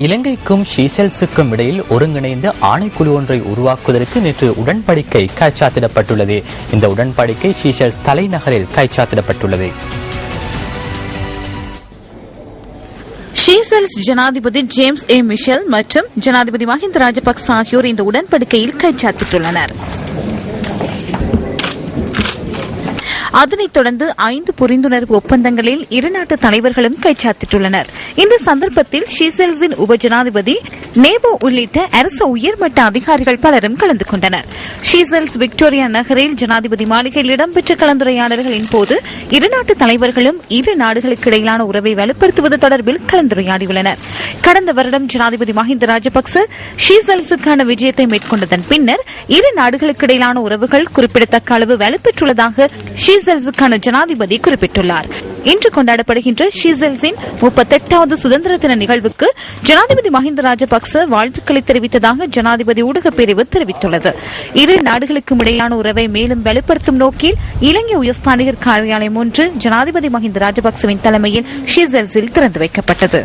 இலங்கைக்கும் ஷீசெல்ஸுக்கும் இடையில் ஒருங்கிணைந்த ஆணைக்குழு ஒன்றை உருவாக்குவதற்கு நேற்று உடன்படிக்கை கைச்சாத்திடப்பட்டுள்ளது. இந்த உடன்படிக்கை ஷீசெல்ஸ் தலைநகரில் கைச்சாத்திடப்பட்டுள்ளது. ஷீசெல்ஸ் ஜனாதிபதி ஜேம்ஸ் ஏ. மிஷல் மற்றும் ஜனாதிபதி மஹிந்த ராஜபக்ச ஆகியோர் இந்த உடன்படிக்கையில் கைச்சாத்திட்டுள்ளனர். அதனைத் தொடர்ந்து ஐந்து புரிந்துணர்வு ஒப்பந்தங்களில் இருநாட்டு தலைவர்களும் கைச்சாத்திட்டுள்ளனர். இந்த சந்தர்ப்பத்தில் ஷீசெல்ஸின் உப ஜனாதிபதி நேபோ உள்ளிட்ட அரசு உயர்மட்ட அதிகாரிகள் பலரும் கலந்து கொண்டனர். ஷீசல்ஸ் விக்டோரியா நகரில் ஜனாதிபதி மாளிகையில் இடம்பெற்ற கலந்துரையாடல்களின் போது இரு நாட்டு தலைவர்களும் இரு நாடுகளுக்கு இடையிலான உறவை வலுப்படுத்துவது தொடர்பில் கலந்துரையாடியுள்ளனர். கடந்த வருடம் ஜனாதிபதி மஹிந்த ராஜபக்ச ஷீசல்ஸுக்கான விஜயத்தை மேற்கொண்டதன் பின்னர் இரு நாடுகளுக்கு இடையிலான உறவுகள் குறிப்பிடத்தக்க அளவு வலுப்பெற்றுள்ளதாக ஷீசல்ஸுக்கான ஜனாதிபதி குறிப்பிட்டுள்ளார். இன்று கொண்டாடப்படுகின்ற ஷீசெல்ஸின் முப்பத்தெட்டாவது சுதந்திர தின நிகழ்வுக்கு ஜனாதிபதி மஹிந்த ராஜபக்ச வாழ்த்துக்களை தெரிவித்ததாக ஜனாதிபதி ஊடகப் பிரிவு தெரிவித்துள்ளது. இரு நாடுகளுக்கும் இடையிலான உறவை மேலும் வலுப்படுத்தும் நோக்கில் இலங்கை உயர்ஸ்தானிகர் காரியாலயம் ஒன்று ஜனாதிபதி மஹிந்த ராஜபக்சவின் தலைமையில் ஷீசெல்ஸில் திறந்து வைக்கப்பட்டது.